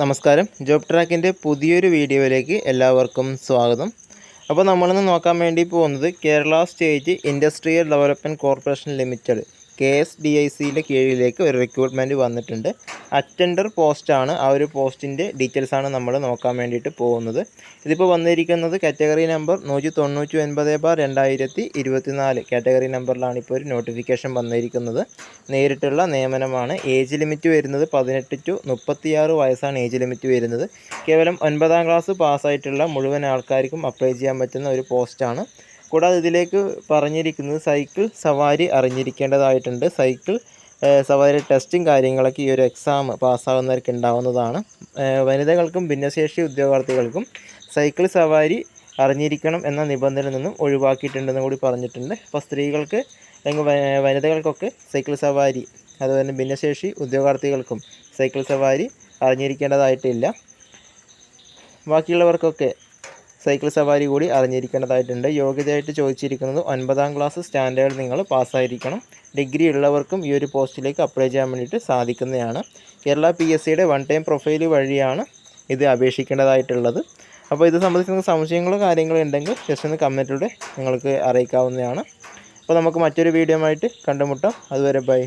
നമസ്കാരം. ജോബ് ട്രാക്കിന്റെ പുതിയൊരു വീഡിയോയിലേക്ക് എല്ലാവർക്കും സ്വാഗതം. അപ്പോൾ നമ്മളിന്ന് നോക്കാൻ വേണ്ടി പോകുന്നത് Kerala State Industrial Development Corporation Limited. K S D I സിയിലെ കീഴിലേക്ക് ഒരു റിക്രൂട്ട്മെന്റ് വന്നിട്ടുണ്ട്. അറ്റൻഡർ പോസ്റ്റാണ് ആ ഒരു പോസ്റ്റിന്റെ ഡീറ്റെയിൽസാണ് നമ്മൾ നോക്കാൻ വേണ്ടിയിട്ട് പോകുന്നത്. ഇതിപ്പോൾ വന്നിരിക്കുന്നത് കാറ്റഗറി നമ്പർ നൂറ്റി തൊണ്ണൂറ്റി ഒൻപത് ബാർ രണ്ടായിരത്തി ഇരുപത്തിനാല് കാറ്റഗറി നമ്പറിലാണ് ഇപ്പോൾ ഒരു നോട്ടിഫിക്കേഷൻ വന്നിരിക്കുന്നത്. നേരിട്ടുള്ള നിയമനമാണ്. ഏജ് ലിമിറ്റ് വരുന്നത് പതിനെട്ട് ടു മുപ്പത്തിയാറ് വയസ്സാണ് ഏജ് ലിമിറ്റ് വരുന്നത്. കേവലം ഒൻപതാം ക്ലാസ് പാസ്സായിട്ടുള്ള മുഴുവൻ ആൾക്കാർക്കും അപ്ലൈ ചെയ്യാൻ പറ്റുന്ന ഒരു പോസ്റ്റാണ് കൂടാതെ ഇതിലേക്ക് പറഞ്ഞിരിക്കുന്നത് സൈക്കിൾ സവാരി അറിഞ്ഞിരിക്കേണ്ടതായിട്ടുണ്ട്. സൈക്കിൾ സവാരി ടെസ്റ്റും കാര്യങ്ങളൊക്കെ ഈ ഒരു എക്സാം പാസ്സാകുന്നവർക്ക് ഉണ്ടാവുന്നതാണ്. വനിതകൾക്കും ഭിന്നശേഷി ഉദ്യോഗാർത്ഥികൾക്കും സൈക്കിൾ സവാരി അറിഞ്ഞിരിക്കണം എന്ന നിബന്ധനയിൽ നിന്നും ഒഴിവാക്കിയിട്ടുണ്ടെന്ന് കൂടി പറഞ്ഞിട്ടുണ്ട്. അപ്പോൾ സ്ത്രീകൾക്ക് അല്ലെങ്കിൽ വനിതകൾക്കൊക്കെ സൈക്കിൾ സവാരി അതുപോലെ തന്നെ ഭിന്നശേഷി ഉദ്യോഗാർത്ഥികൾക്കും സൈക്കിൾ സവാരി അറിഞ്ഞിരിക്കേണ്ടതായിട്ടില്ല. ബാക്കിയുള്ളവർക്കൊക്കെ സൈക്കിൾ സവാരി കൂടി അറിഞ്ഞിരിക്കേണ്ടതായിട്ടുണ്ട്. യോഗ്യതയായിട്ട് ചോദിച്ചിരിക്കുന്നത് ഒൻപതാം ക്ലാസ് സ്റ്റാൻഡേർഡ് നിങ്ങൾ പാസ്സായിരിക്കണം. ഡിഗ്രി ഉള്ളവർക്കും ഈ ഒരു പോസ്റ്റിലേക്ക് അപ്ലൈ ചെയ്യാൻ വേണ്ടിയിട്ട് സാധിക്കുന്നതാണ്. കേരള പി എസ് സിയുടെ വൺ ടൈം പ്രൊഫൈൽ വഴിയാണ് ഇത് അപേക്ഷിക്കേണ്ടതായിട്ടുള്ളത്. അപ്പോൾ ഇത് സംബന്ധിച്ച് നിങ്ങൾക്ക് സംശയങ്ങളോ കാര്യങ്ങളോ ഉണ്ടെങ്കിൽ ജസ്റ്റ് ഒന്ന് കമന്റിലൂടെ നിങ്ങൾക്ക് അറിയിക്കാവുന്നതാണ്. അപ്പോൾ നമുക്ക് മറ്റൊരു വീഡിയോ ആയിട്ട് കണ്ടുമുട്ടാം. അതുവരെ ബൈ